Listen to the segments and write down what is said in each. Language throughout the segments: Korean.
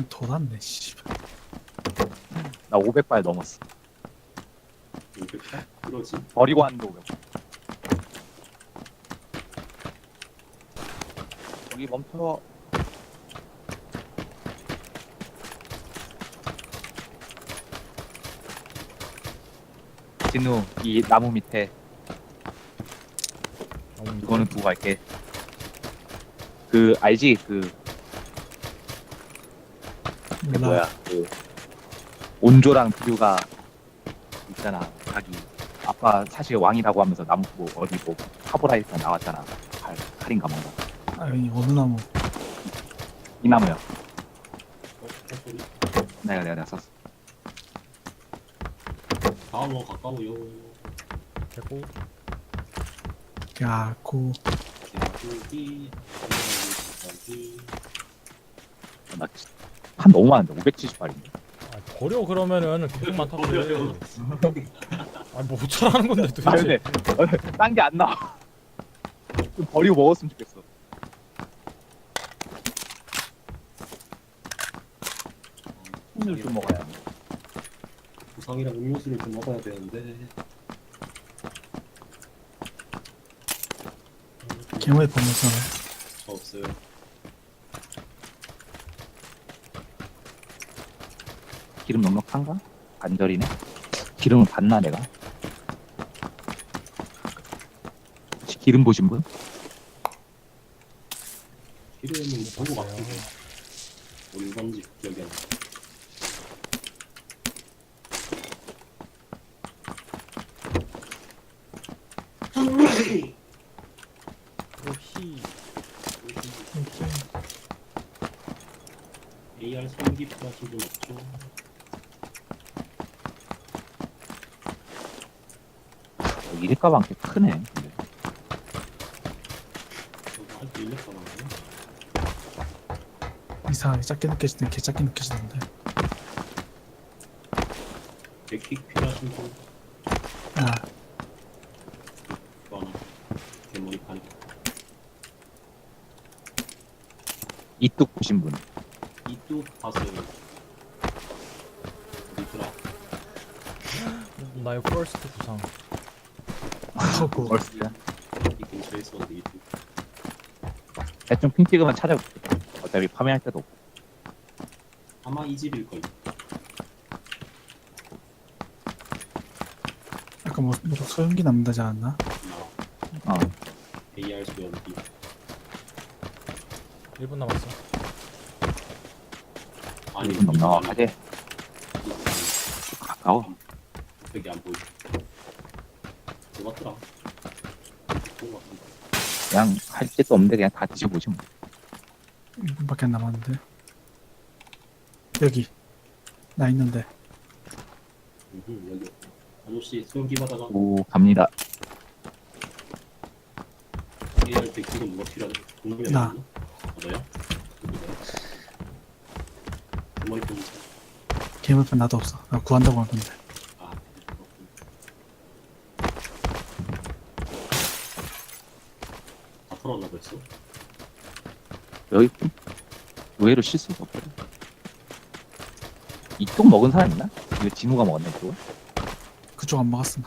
한 돌았네 씨발 나 500발 넘었어. 500발? 그러지. 버리고 왔는데 500발. 여기 멈춰. 진우, 이 나무 밑에 이거는 두고 갈게. 그 알지? 그, 그 몰라 뭐야? 그 온조랑 비류가 있잖아. 자기 아빠 사실 왕이라고 하면서 나무 뭐 어디 뭐 카보라이트 나왔잖아. 칼 칼인가 뭔가. 아니 어느 나무 이 나무야. 내가 내가 내가 썼어. 다음 원 가까워요. 됐고 야고 야구기, 야구기. 나 한 너무 많은데 570발인데. 아, 버려 그러면은 계속 많다고 버려요. 그래 아뭐 어쩌라는 건데 아 도대체 근데 딴 게 안 나와. 좀 버리고 먹었으면 좋겠어. 오늘 좀 먹어야 돼. 구상이랑 음료수를 좀 먹어야 되는데. 보면서 저 없어요. 기름 넉넉한가? 반절이네. 기름을 봤나 내가? 혹시 기름 보신 분? 기름은 보고 같기도 해. 어디 건지 기억이 안 나. 로히 AR 성기 플라시도 없죠. 이래 가방 꽤 크네. 근데. 할때. 이상하게 작게 느껴지는 개 작게 느껴지는데 백킥 필요하신 분야또 하나. 대머리판. 이뚝 보신 분. 이또 봤어요. 어디더라? 나의 퍼스트 부상 하고 얼스야. 이 근처에 있었는데 이또 대충 핑 찍으면 찾아볼게. 어차피 파밍할 때도 없고. 아마 이 집일 거예요. 아까 뭐, 뭐 소용기 남다지 않았나? 나 어. AR 소연기. 1분 남았어 아니 이분 넘나와 가재. 가까워. 벽이 안 보이. 같은데. 그냥 할 짓도 없는데 그냥 다 뒤져보지 뭐. 1분밖에 안 남았는데 여기 나 있는데 음, 여기 아저씨 받아가 오 갑니다. AR 백기가 누가 필요하지? 동물이 나. 아니야? 맞아요? 머리 좀 개물판 나도 없어 나 구한다고 할 건데 아, 그렇군. 다 털어놔 벌써? 여기 의외로 실수가 없거든. 이쪽 먹은 사람 있나? 이거 진우가 먹었나 이쪽을? 그쪽 안 먹었어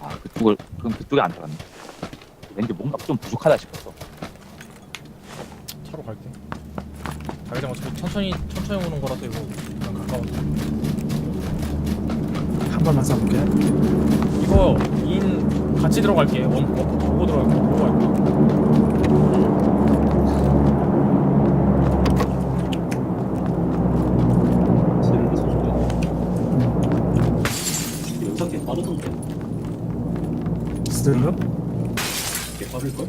나아 그쪽을 그럼 그쪽에 안 들어갔네. 왠지 뭔가 좀 부족하다 싶었어. 차로 갈게 자기장 어차피 천천히 천천히 오는 거라서 이거 그냥 가까운데 한 발만 쏴볼게 이거 인 같이 들어갈게 원거 보고 들어갈게 보고 갈게 세는 소주가 여기서 개 빠르던데 스들러? 개 빠를걸?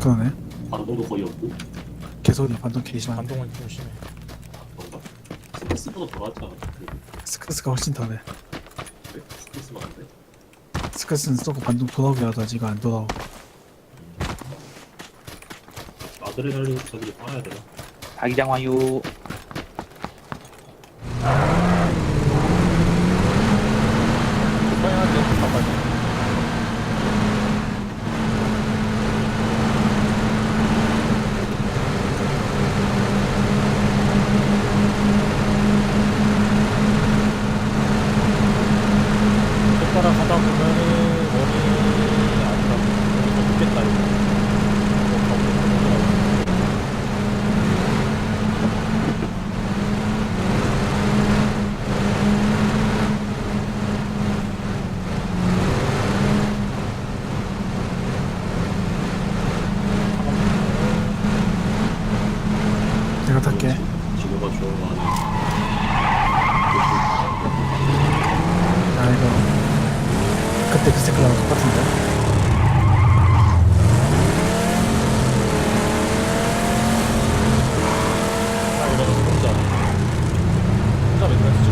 그러네 반동도 거의 없고 개소리 반동 개심한 반동은 좀 심해 뭔가 스크스보다 더 낫잖아 그래도. 스크스가 훨씬 더해 왜? 스크스가 안 돼? 스크스는 쏘고 반동 돌아오게 하다지 이거 안 돌아오고 아드레날린 저들이 빨아야 되나? 자기장 와요. 빨리 하는데 가까이 내가 탈게. 진호가 좋아하는 아 이거 그때 그 색깔하고 똑같은데. 아 이러면 혼자 혼자 맨날 쓰죠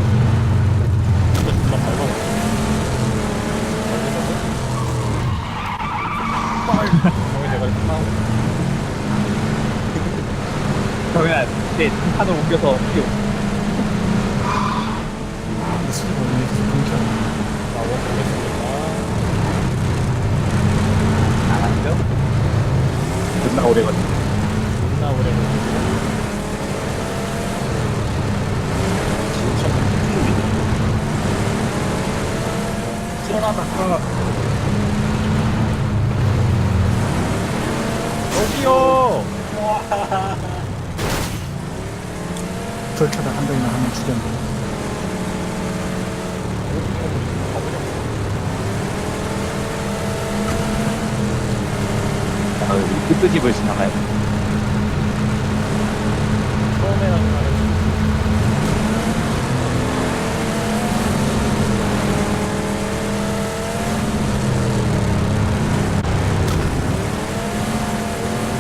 근데 금방 밟아먹어 밟으면서 형이 대가리 팍 그러면 판을 옮겨서. 근데 수리가 왜 이렇게 끊겨? 나원 보겠습니다 나갔죠? 존나 오래 걸려. 존나 오래 걸리고 진짜 큰 여기요 불켜다 한 명이나 한명 죽였네. 아, 우리 끝집을 지나가야 돼. 처음에 하는 말은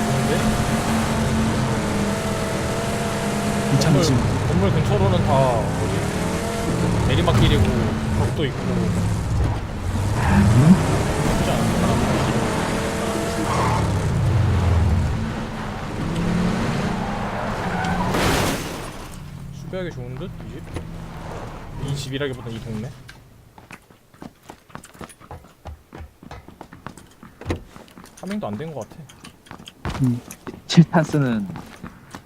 좋은데? 괜찮지? 건물, 건물 근처로는 다 뭐지? 내리막길이고 벽도 있고 수배하기 좋은 듯? 이 집? 이 집이라기보다 이 동네? 파밍도 안 된 것 같아 음. 7탄 쓰는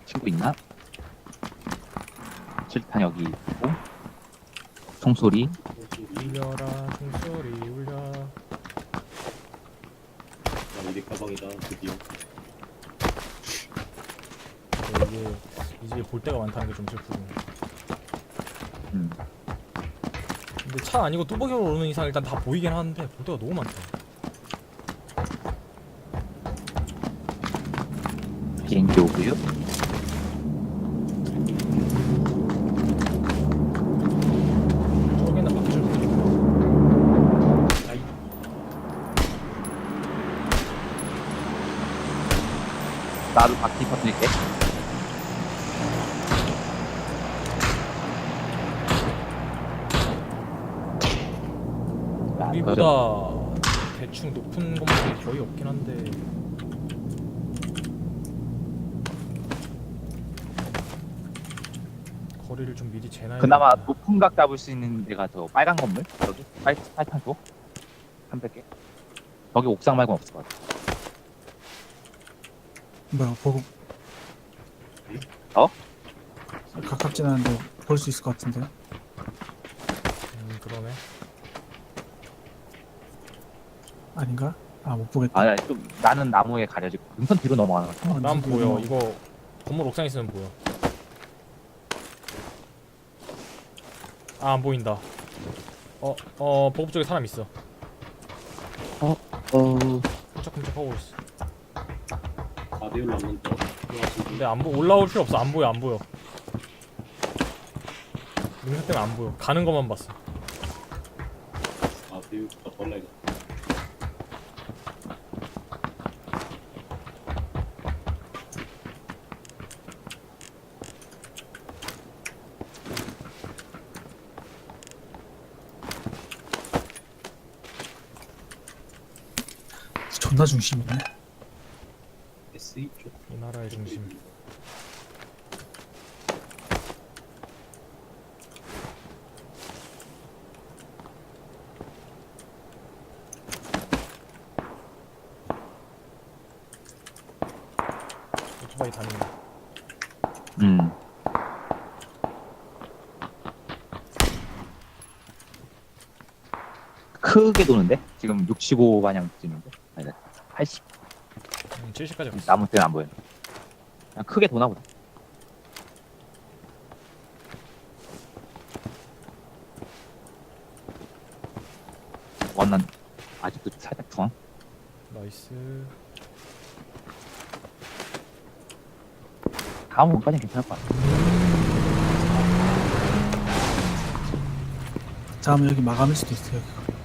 친구 있나? 7탄 여기 있고. 총소리. 울려라 종소리 울려 아, 우리 가방이다 드디어 이게 이 집에 볼 데가 많다는 게 좀 슬프네 음. 근데 차 아니고 뚜벅이로 오는 이상 일단 다 보이긴 하는데 볼 데가 너무 많다 비행기 오고요. 저기는 막줄 아이 나도 바퀴 터뜨릴게. 야, 우리보다 대충 높은 건물이 거의 없긴 한데 거리를 좀 미리 재놔야 그나마 높은 각 잡을 수 있는 데가 저 빨간 건물? 저기? 빨, 빨탄 쪽? 300개? 거기 옥상 말고는 없을 것 같아. 뭐야 보고 어? 가깝진 않은데 볼 수 있을 것 같은데. 음 그러네 아닌가? 아 못 보겠다. 아, 좀 나는 나무에 가려지고 능선 뒤로 넘어가는 거 같아. 어, 난 보여 뭐- 이거 건물 옥상에 있으면 보여 아 안 보인다 어어 보급 쪽에 사람 있어 어, 끔짝끔짝 하고 있어 4대1로 왔는데 근데 안 보, 올라올 필요 없어. 안 보여 안 보여. 능선 때문에 안 보여. 가는 것만 봤어. 4대1부터 벌레가 존나 중심이네. 쪽 이 나라의 중심 오토바이 다닌다 음. 크게 도는데? 지금 65 방향쯤인데? 아니다. 80. 음, 70까지 갔어 나무 때는 안 보여. 그냥 크게 도나 보다. 원난 아직도 살짝 중앙? 나이스 다음 원까지 괜찮을 것 같아. 다음에 여기 마감일 수도 있어요. 여기가.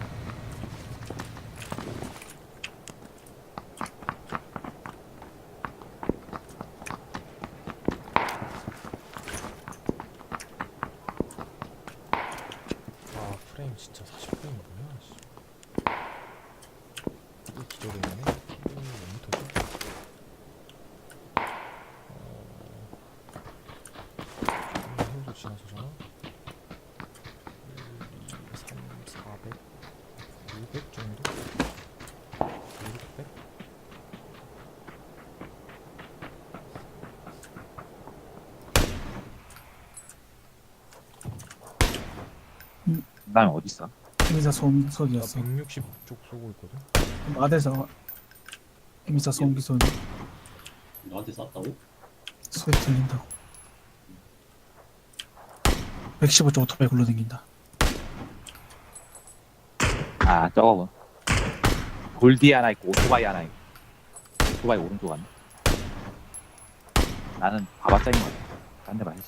아 프레임 진짜 40프레임 뭐야 씨. 이게 기절이 있네 프레임이 몇 미터지? 어... 힘도 지나서잖아 1, 2, 3, 400 500 정도? 600? 그 다음에 어딨어? 에미사 나 소음기소리였어. 160쪽 쏘고 있거든 마대에서 에미사 소음기소리 나한테 쐈다고? 소리 들린다고. 115쪽 오토바이 굴러댕긴다. 아 저거 골디 하나 있고 오토바이 하나 있고 오토바이 오른쪽 갔네 나는 봐봤자 인것 같아 딴데 봐야지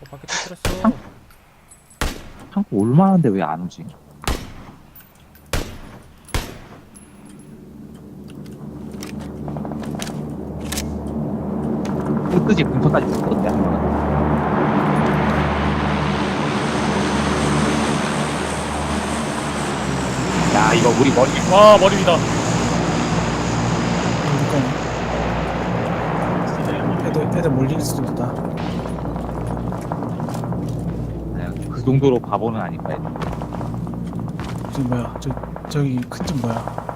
어 밖에 터뜨렸어 한국 올만한데 왜 안 오지? 뜨지 근처까지 붙었대 한 번은 야 이거 우리 머리 와 머리 위다 그러니까 애들 애들 몰릴 수도 있다. 정도로 바보는 아닐 거야 지금 뭐야? 저 저기 큰집 뭐야?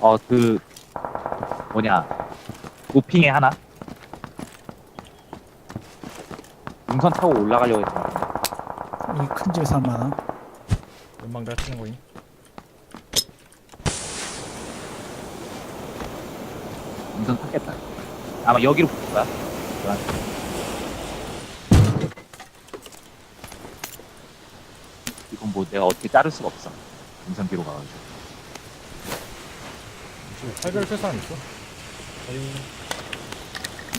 어 그 뭐냐 노핑에 하나 능선 타고 올라가려고 여기 큰 집에 사람 많아. 연막 치는 거니 능선 탔겠다 아마 여기로 붙을 거야. 이건 뭐 내가 어떻게 자를 수가 없어. 뒤로 가가지고. 지금 팔별 쓸 사람 있어?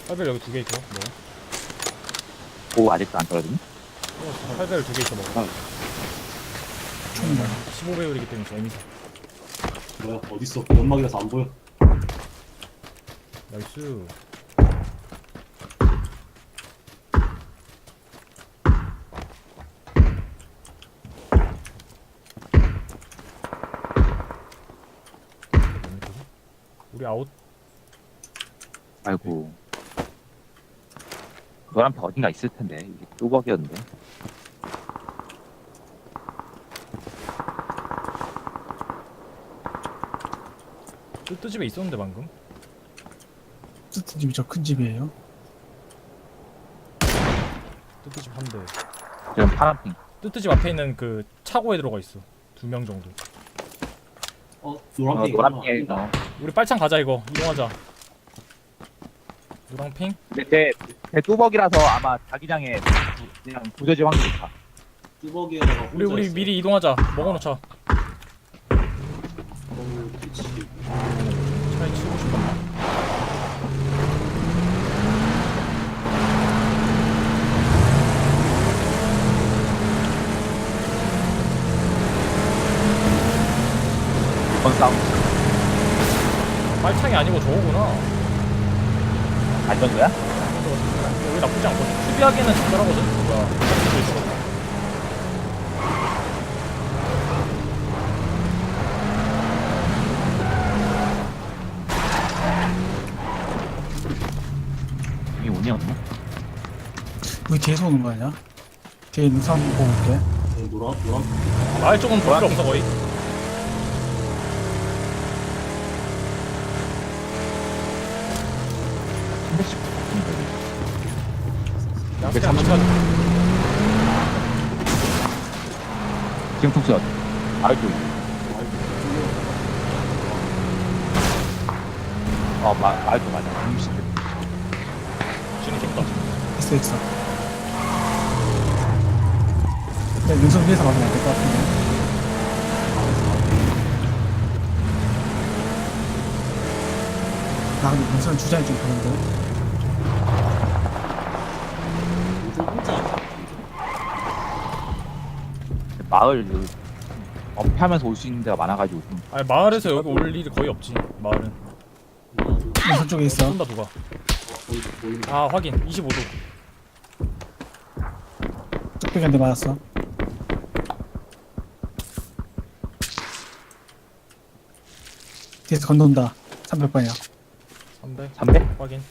팔별 여기 두 개 있어 뭐 오 아직도 안 떨어지니? 어, 팔별 두 개 있어 먹어. 총 뭐야? 15배율이기 때문에 재미있어 뭐야 어딨어? 연막이라서 안 보여. 나이스 우리 아웃. 아이고. 노란 배 어딘가 있을 텐데. 이게 뚜벅이었는데. 뜨뜨집에 있었는데 방금? 뜨뜻 집이 저 큰 집이에요. 뜨뜨집 한대. 지금 파란 핑. 뜨뜨집 앞에 있는 그 차고에 들어가 있어. 두 명 정도 어 어, 노란핑 노란핑에 어. 우리 빨창 가자 이거. 이동하자. 노랑핑? 근데 제, 제 뚜벅이라서 아마 자기장에 부- 그냥 부서질 확률이 높아 뚜벅이에다가 우리 우리 미리 이동하자. 먹어놓자 어우 그치 차에 치고 싶다 싸움 빨창이 아니고 저거구나 안전도야? 여기 나쁘지 않거든 수비하기에는 적절하거든 뭐야 이게 운이 없네 우리 뒤에서 오는 거 아니야? 뒤에 있는 사람 보고 올게. 어, 노란 노란 마을 쪽은 볼 필요 없어 거의 아, 그 앞에 30. 지금 폭선 아이고. 어, 마, 아이고, 맞아. 주는 킥다. 있어 있어. 일단 윤석 위에서 가면 안될것 같은데. 나 근데 윤석 주장이 좀 다른데. 마을 그 업하면서 올 수 있는 데가 많아가지고 좀 아니 마을에서 여기 올 일이 거의 없지 마을은 눈선 쪽에 있어. 쏜다 누가 아 확인 25도 뚝배기한테 맞았어. 뒤에서 건너온다. 300방이야. 300 300? 확인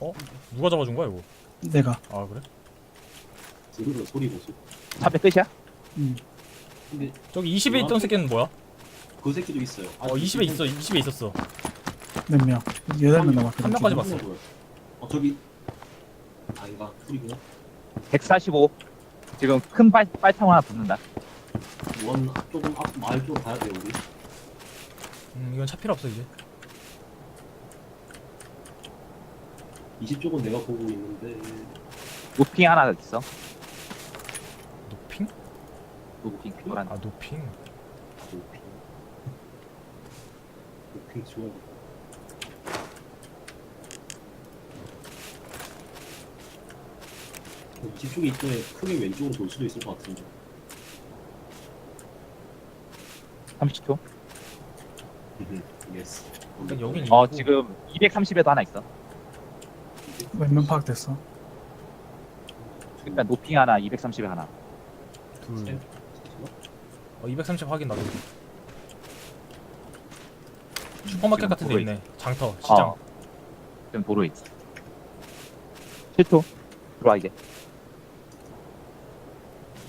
어? 누가 잡아준 거야 이거 내가. 아 그래? 들으면 소리 보소. 300 끝이야? 음. 근데 저기 20에 있던 새끼는 뭐야? 그 새끼도 있어요. 어 20에 있어 20에 있었어 몇 명? 8명 남았거든. 한 명까지 봤어. 어 저기 아닌가 풀이구나. 145 지금 큰 빨, 빨창 하나 붙는다 원 조금 앞 마을 쪽으로 가야 돼요 우리. 음 이건 차 필요 없어 이제 20쪽은 내가 보고 있는데 노핑 하나 있어? 노핑 노란 아 노핑 도핑 도핑 지워. 어, 20쪽에 있더니 크게 왼쪽으로 돌 수도 있을 것 같은데. 30초 예스. 일단 여긴 어 있고. 지금 230에도 하나 있어 몇명 파악됐어. 일단 노핑 하나 230에 하나 둘 셋. 어, 230 확인 나도 슈퍼마켓 지금 같은 데 도로에 있네 장터 시장. 어, 지금 도로에 있어. 7초 들어와 이제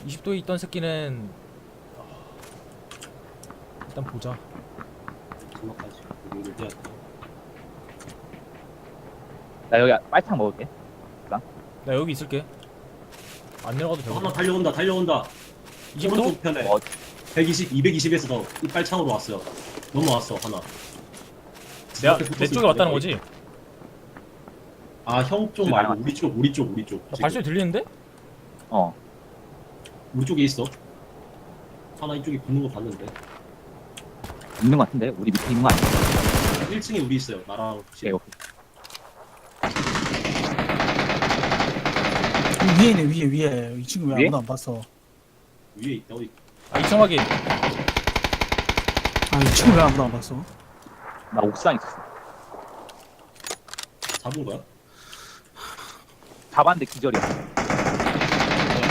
20도에 있던 새끼는 아, 일단 보자. 우리를. 나 여기 빨창 먹을게. 나 여기 있을게. 안 내려가도 어, 하나 되거든. 달려온다 달려온다. 20도? 오른쪽 편에. 어. 120, 220에서 더 이빨창으로 왔어요 넘어왔어 하나 내가 내 쪽에 때 왔다는 거지? 아 형 쪽 말고. 우리 쪽 우리 쪽 우리 쪽 나 지금. 발소리 들리는데? 어 우리 쪽에 있어 하나 이쪽에 붙는 거 봤는데 있는 것 같은데 우리 밑에 있는 거 아니야 1층에 우리 있어요 나랑 오케이 위에 있네, 위에, 위에. 이 친구 왜 위에? 아무도 안 봤어. 위에 있다 어디 아 2층 확인. 아, 이 친구 왜 아무도 안 봤어? 나 옥상 있었어. 잡은 거야? 잡았는데 기절이야.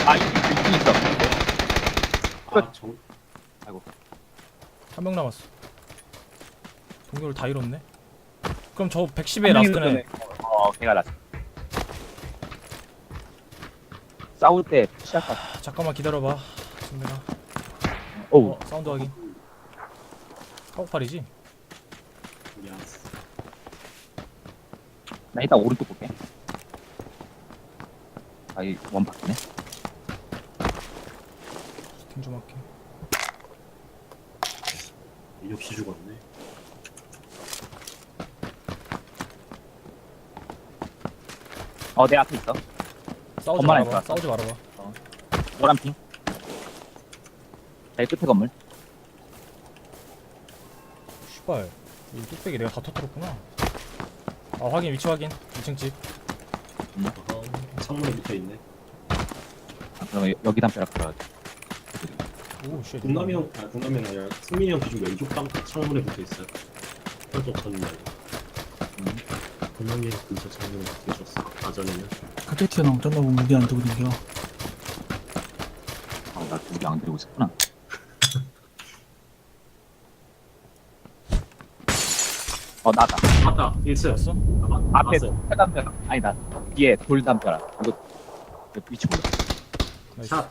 아 이- 있긴 있어. 끝. 아 정... 한 명 남았어. 동료를 다 잃었네? 그럼 저 110에 한 명이 라스트네. 어 걔가 라스트. 싸울 때 시작 같 아, 잠깐만 기다려봐. 선배가 어우. 어 사운드 확인. 카고팔이지? 나 일단 오른쪽 볼게. 아이 원바퀴네. 스팀 좀 할게. 일 없이 죽었네. 어내 앞에 있어. 싸우지 말아봐. 싸우지 말아봐. 노란 핑 제일 끝에 건물. 슈발 이 뚝배기 내가 다 터뜨렸구나. 아 확인 위치 확인. 2층 집. 어허, 창문에 붙어있네. 아, 그럼 여- 여기 담벼락 들어가지 오쉣. 동남이 형, 아 동남이 형 아니라 승민이 형 기준 왼쪽 땅 창문에 붙어 있어요. 오른쪽 창문 말고 음. 동남이 형 근처 창문에 붙어 있었어. 아전에는. 갑자기 튀어나오면 쩐다고 무리 안 두고 댕겨. 아 나 여기 안 들고 있었구나 어 나다. 맞다. 1층 왔어? 앞에. 철담벼락. 아니다. 뒤에 돌담벼락. 이거 이거 위치 몰라 나이스. 샷